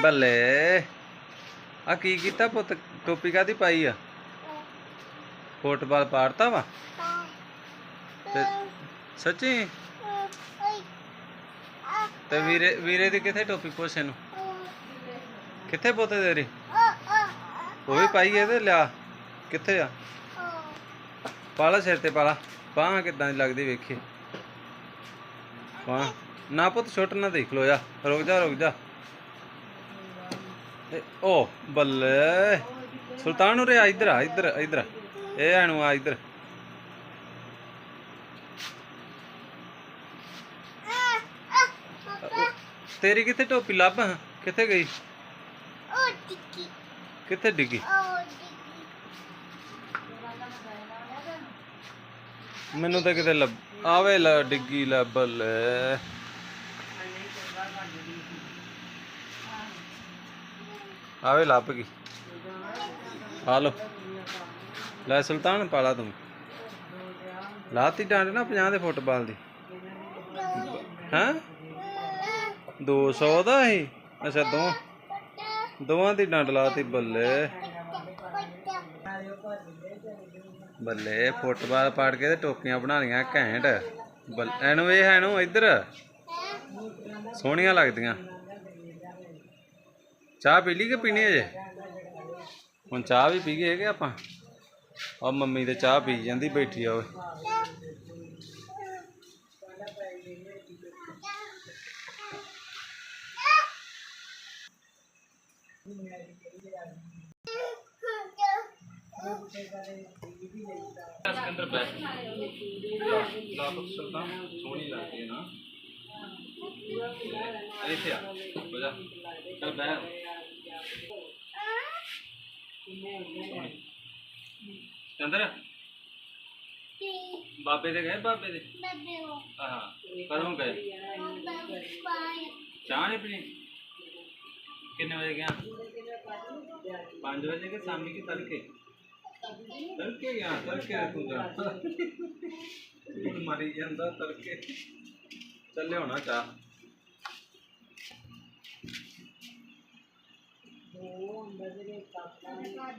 ਬੱਲੇ। ਆ ਕੀ ਕੀਤਾ ਪੁੱਤ? ਟੋਪੀ ਕਾਦੀ ਪਾਈ ਆ? ਫੁੱਟਬਾਲ ਪਾੜਤਾ ਵਾ? ਤੇ ਸੱਚੀ? ਤੇ ਵੀਰੇ ਵੀਰੇ ਦੀ ਕਿੱਥੇ ਟੋਪੀ ਪੁੱਛ ਇਹਨੂੰ ਕਿੱਥੇ ਪੁੱਤ ਤੇਰੀ? ਉਹ ਵੀ ਪਾਈ ਇਹਦੇ ਲਿਆ। ਕਿੱਥੇ ਆ? ਪਾਲਾ ਸਿਰ ਤੇ ਪਾਲਾ। ਬਾਹ ਕਿਦਾਂ ਦੀ ਲੱਗਦੀ ਵੇਖੀ। ਬਾਹ। ਨਾ ਪੁੱਤ, ਛੁੱਟ ਨਾ ਦੇਖ ਲੋ ਜਾ। ਰੁਕ ਜਾ ਰੁਕ ਜਾ। ਓ ਬੱਲੇ। ਸੁਲਤਾਨ ਉਰੇ ਆ ਇੱਧਰ ਆ ਇੱਧਰ ਇੱਧਰ। ਇਹ ਐਨੂੰ ਆ ਇੱਧਰ। ਤੇਰੀ ਕਿੱਥੇ ਟੋਪੀ? ਲੱਭ ਕਿੱਥੇ ਗਈ? ਕਿੱਥੇ ਡਿੱਗੀ? ਮੈਨੂੰ ਤਾਂ ਕਿਤੇ ਲੱਭ। ਆਵੇ ਲਾ ਡਿੱਗੀ ਲੱਭ ਲੈ ਆਵੇ ਲੱਭ ਗਈ। ਆ ਲੋ ਲੈ ਸੁਲਤਾਨ, ਪਾਲਾ ਤੂੰ। ਲਾਤੀ ਡਾਂਡ ਨਾ 50 ਦੇ ਫੁੱਟਬਾਲ ਦੀ। ਹੈਂ? 200 ਦਾ ਹੀ ਅੱਛਾ, ਦੋ। ਦੋਵਾਂ ਦੀ ਡੰਡ ਲਾਤੀ ਬੱਲੇ। ਬੱਲੇ, ਫੁੱਟਬਾਲ ਪਾੜ ਕੇ ਤੇ ਟੋਪੀਆਂ ਬਣਾ ਲਈਆਂ ਘੈਂਟ। ਬੱਲ ਐਨੂੰ ਇਹ ਐਨੂੰ ਇੱਧਰ। ਸੋਹਣੀਆਂ ਲੱਗਦੀਆਂ। ਚਾਹ ਪੀ ਲਈ ਕਿ ਪੀਣੀ ਹੈ ਜੇ ਹੁਣ ਚਾਹ ਵੀ ਪੀ ਗਏ ਕਿ ਆਪਾਂ। ਆ ਮੰਮੀ ਤੇ ਚਾਹ ਪੀ ਜਾਂਦੀ, ਬੈਠੀ ਆ ਓਏ ਅੰਦਰ ਬੈਠ। ਲਾ ਸੁਲਤਾਨ ਸੋਹਣੀ ਲੱਗਦੀ। ਇੱਥੇ ਆ ਬਜਾ ਚੱਲ ਬੈਠ ਚੰਦਰ ਬਾਬੇ ਦੇ ਗਏ ਬਾਬੇ ਦੇ ਹਾਂ ਕਦੋਂ ਗਏ ਚਾਹ ਨਹੀਂ ਪੀਣੀ ਕਿੰਨੇ ਵਜੇ ਗਿਆ 5 ਵਜੇ ਕੇ ਸ਼ਾਮੀ ਕੀ ਤੜਕੇ ਤੜਕੇ ਗਿਆ ਤੜਕੇ ਤੂੰ ਮਾਰੀ ਜਾਂਦਾ ਤੜਕੇ ਚੱਲੇ ਹੋਣਾ ਚਾਹ Mbak 家里